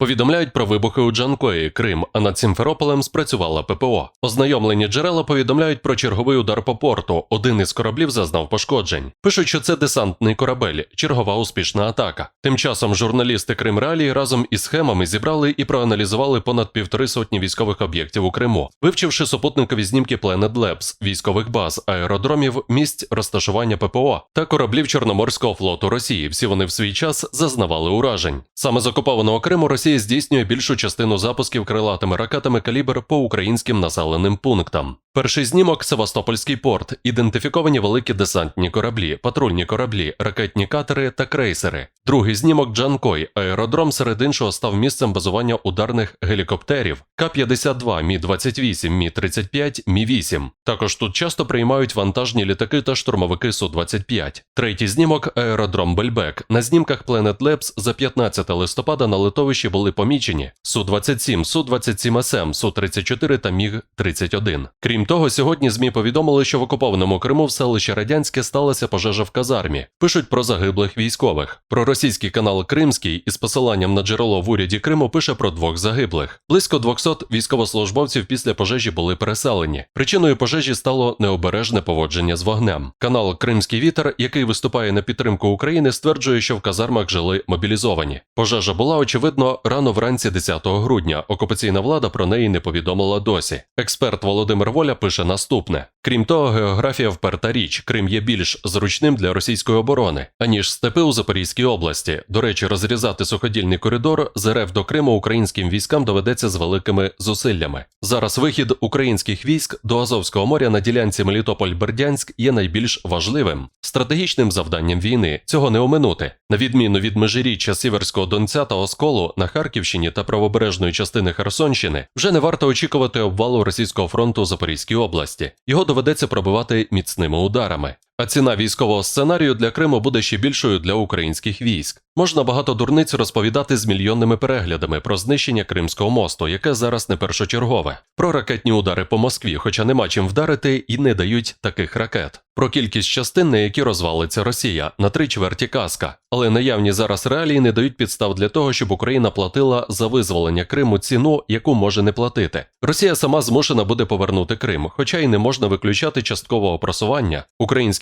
Повідомляють про вибухи у Джанкої, Крим, а над Сімферополем спрацювала ППО. Ознайомлені джерела повідомляють про черговий удар по порту. Один із кораблів зазнав пошкоджень. Пишуть, що це десантний корабель, чергова успішна атака. Тим часом журналісти Крим Реалії разом із схемами зібрали і проаналізували понад півтори сотні військових об'єктів у Криму, вивчивши супутникові знімки Planet Labs, військових баз, аеродромів, місць розташування ППО та кораблів Чорноморського флоту Росії. Всі вони в свій час зазнавали уражень. Саме з окупованого Криму Росія здійснює більшу частину запусків крилатими ракетами калібр по українським населеним пунктам. Перший знімок Севастопольський порт, ідентифіковані великі десантні кораблі, патрульні кораблі, ракетні катери та крейсери. Другий знімок Джанкой, аеродром серед іншого став місцем базування ударних гелікоптерів К-52, Мі-28, Мі-35, Мі-8. Також тут часто приймають вантажні літаки та штурмовики Су-25. Третій знімок аеродром Бельбек. На знімках Planet Labs за 15 листопада на литовищі були помічені Су-27, Су-27СМ, Су-34 та Міг-31. Крім того, сьогодні ЗМІ повідомили, що в окупованому Криму в селищі Радянське сталася пожежа в казармі. Пишуть про загиблих військових. Проросійський канал Кримський із посиланням на джерело в уряді Криму пише про двох загиблих. Близько 200 військовослужбовців після пожежі були переселені. Причиною пожежі стало необережне поводження з вогнем. Канал Кримський вітер, який виступає на підтримку України, стверджує, що в казармах жили мобілізовані. Пожежа була очевидно рано вранці 10 грудня. Окупаційна влада про неї не повідомила досі. Експерт Володимир Воля пише наступне: крім того, географія вперта річ. Крим є більш зручним для російської оборони, аніж степи у Запорізькій області. До речі, розрізати суходільний коридор з РФ до Криму українським військам доведеться з великими зусиллями. Зараз вихід українських військ до Азовського моря на ділянці Мелітополь-Бердянськ є найбільш важливим стратегічним завданням війни. Цього не оминути. На відміну від межиріччя Сіверського Донця та Осколу на Харківщині та правобережної частини Херсонщини вже не варто очікувати обвалу російського фронту у Запорізькій області. Його доведеться пробивати міцними ударами. А ціна військового сценарію для Криму буде ще більшою для українських військ. Можна багато дурниць розповідати з мільйонними переглядами про знищення Кримського мосту, яке зараз не першочергове, про ракетні удари по Москві, хоча нема чим вдарити і не дають таких ракет. Про кількість частин, на які розвалиться Росія, на три чверті казка. Але наявні зараз реалії не дають підстав для того, щоб Україна платила за визволення Криму ціну, яку може не платити. Росія сама змушена буде повернути Крим, хоча й не можна виключати часткового просування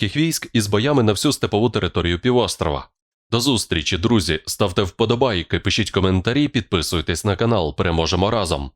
українських військ із боями на всю степову територію півострова. До зустрічі, друзі! Ставте вподобайки, пишіть коментарі, підписуйтесь на канал. Переможемо разом.